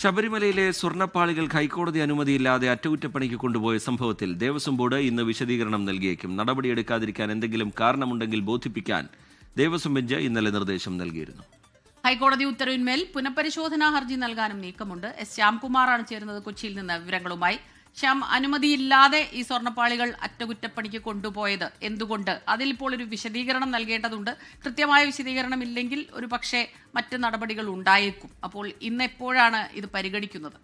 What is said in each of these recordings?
ശബരിമലയിലെ സ്വർണപ്പാളികൾക്ക് ഹൈക്കോടതി അനുമതിയില്ലാതെ അറ്റകുറ്റപ്പണിക്ക് കൊണ്ടുപോയ സംഭവത്തിൽ ദേവസ്വം ബോർഡ് ഇന്ന് വിശദീകരണം നൽകിയേക്കും. നടപടിയെടുക്കാതിരിക്കാൻ എന്തെങ്കിലും കാരണമുണ്ടെങ്കിൽ ബോധിപ്പിക്കാൻ ദേവസ്വം ബെഞ്ച് ഇന്നലെ നിർദ്ദേശം നൽകിയിരുന്നു. ഹൈക്കോടതി ഉത്തരവിന്മേൽ പുനഃപരിശോധനാ ഹർജി നൽകാനും നീക്കമുണ്ട്. എസ് ശ്യാംകുമാറാണ് ചേരുന്നത് കൊച്ചിയിൽ നിന്ന് വിവരങ്ങളുമായി. ശ്യാം അനുമതിയില്ലാതെ ഈ സ്വർണപ്പാളികൾ അറ്റകുറ്റപ്പണിക്ക് കൊണ്ടുപോയത് എന്തുകൊണ്ട്? അതിലിപ്പോൾ ഒരു വിശദീകരണം നൽകേണ്ടതുണ്ട്. കൃത്യമായ വിശദീകരണം ഇല്ലെങ്കിൽ ഒരു പക്ഷേ മറ്റ് നടപടികൾ ഉണ്ടായേക്കും. അപ്പോൾ ഇന്ന് എപ്പോഴാണ് ഇത് പരിഗണിക്കുന്നത്?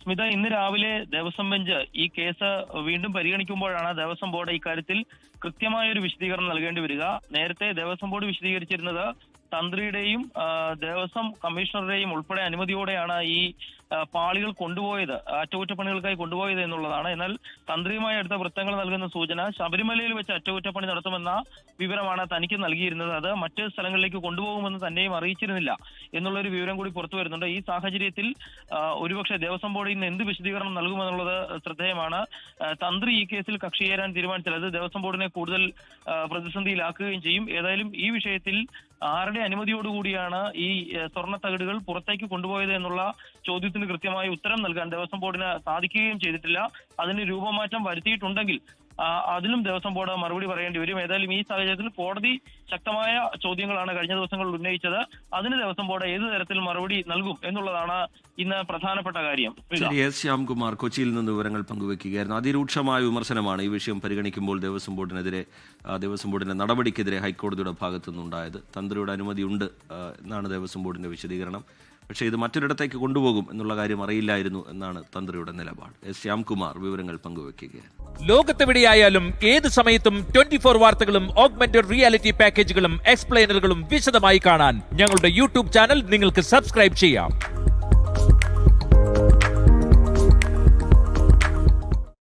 സ്മിത ഇന്ന് രാവിലെ ദേവസ്വം ബെഞ്ച് ഈ കേസ് വീണ്ടും പരിഗണിക്കുമ്പോഴാണ് ദേവസ്വം ബോർഡ് ഇക്കാര്യത്തിൽ കൃത്യമായ ഒരു വിശദീകരണം നൽകേണ്ടി വരിക. നേരത്തെ ദേവസ്വം ബോർഡ് വിശദീകരിച്ചിരുന്നത് തന്ത്രിയുടെയും ദേവസ്വം കമ്മീഷണറുടെയും ഉൾപ്പെടെ അനുമതിയോടെയാണ് ഈ പാളികൾ കൊണ്ടുപോയത് അറ്റകുറ്റപ്പണികൾക്കായി കൊണ്ടുപോയത് എന്നുള്ളതാണ്. എന്നാൽ തന്ത്രിയുമായി അടുത്ത വൃത്തങ്ങൾ നൽകുന്ന സൂചന ശബരിമലയിൽ വെച്ച് അറ്റകുറ്റപ്പണി നടത്തുമെന്ന വിവരമാണ് തനിക്ക് നൽകിയിരുന്നത്. അത് മറ്റ് സ്ഥലങ്ങളിലേക്ക് കൊണ്ടുപോകുമെന്ന് തന്നെയും അറിയിച്ചിരുന്നില്ല എന്നുള്ള ഒരു വിവരം കൂടി പുറത്തു വരുന്നുണ്ട്. ഈ സാഹചര്യത്തിൽ ഒരുപക്ഷെ ദേവസ്വം ബോർഡ് ഇന്ന് എന്ത് വിശദീകരണം നൽകുമെന്നുള്ളത് ശ്രദ്ധേയമാണ്. തന്ത്രി ഈ കേസിൽ കക്ഷി ചേരാൻ തീരുമാനിച്ചാൽ അത് ദേവസ്വം ബോർഡിനെ കൂടുതൽ പ്രതിസന്ധിയിലാക്കുകയും ചെയ്യും. ഏതായാലും ഈ വിഷയത്തിൽ ആരുടെ അനുമതിയോടുകൂടിയാണ് ഈ സ്വർണ തകിടുകൾ പുറത്തേക്ക് കൊണ്ടുപോയത് എന്നുള്ള ചോദ്യത്തിന് കൃത്യമായ ഉത്തരം നൽകാൻ ദേവസ്വം ബോർഡിന് സാധിക്കുകയും ചെയ്തിട്ടില്ല. അതിന് രൂപമാറ്റം വരുത്തിയിട്ടുണ്ടെങ്കിൽ അതിലും ദേവസ്വം ബോർഡ് മറുപടി പറയേണ്ടി വരും. ഏതായാലും ഈ സാഹചര്യത്തിൽ കോടതി ശക്തമായ ചോദ്യങ്ങളാണ് കഴിഞ്ഞ ദിവസങ്ങളിൽ ഉന്നയിച്ചത്. അതിന് ദേവസ്വം ബോർഡ് ഏത് തരത്തിൽ മറുപടി നൽകും എന്നുള്ളതാണ് ഇന്ന് പ്രധാനപ്പെട്ട കാര്യം. ശരി എസ്. ശ്യാംകുമാർ കൊച്ചിയിൽ നിന്ന് വിവരങ്ങൾ പങ്കുവെക്കുകയായിരുന്നു. അതിരൂക്ഷമായ വിമർശനമാണ് ഈ വിഷയം പരിഗണിക്കുമ്പോൾ ദേവസ്വം ബോർഡിനെതിരെ ദേവസ്വം ബോർഡിന്റെ നടപടിക്കെതിരെ ഹൈക്കോടതിയുടെ ഭാഗത്തു നിന്നുണ്ടായത് തന്ത്രിയുടെ അനുമതിയുണ്ട് ഉണ്ട് എന്നാണ് ദേവസ്വം ബോർഡിന്റെ വിശദീകരണം. പക്ഷേ ഇത് മറ്റൊരിടത്തേക്ക് കൊണ്ടുപോകും എന്നുള്ള കാര്യം അറിയില്ലായിരുന്നു എന്നാണ് തന്ത്രിയുടെ നിലപാട്. എസ് ശ്യാംകുമാർ വിവരങ്ങൾ പങ്കുവയ്ക്കുകയാണ്. ലോകത്തെവിടെയായാലും ഏത് സമയത്തും ട്വന്റി ഫോർ വാർത്തകളും ഓഗ്മെന്റഡ് റിയാലിറ്റി പാക്കേജുകളും എക്സ്പ്ലെയിനറുകളും വിശദമായി കാണാൻ ഞങ്ങളുടെ യൂട്യൂബ് ചാനൽ നിങ്ങൾക്ക് സബ്സ്ക്രൈബ് ചെയ്യാം.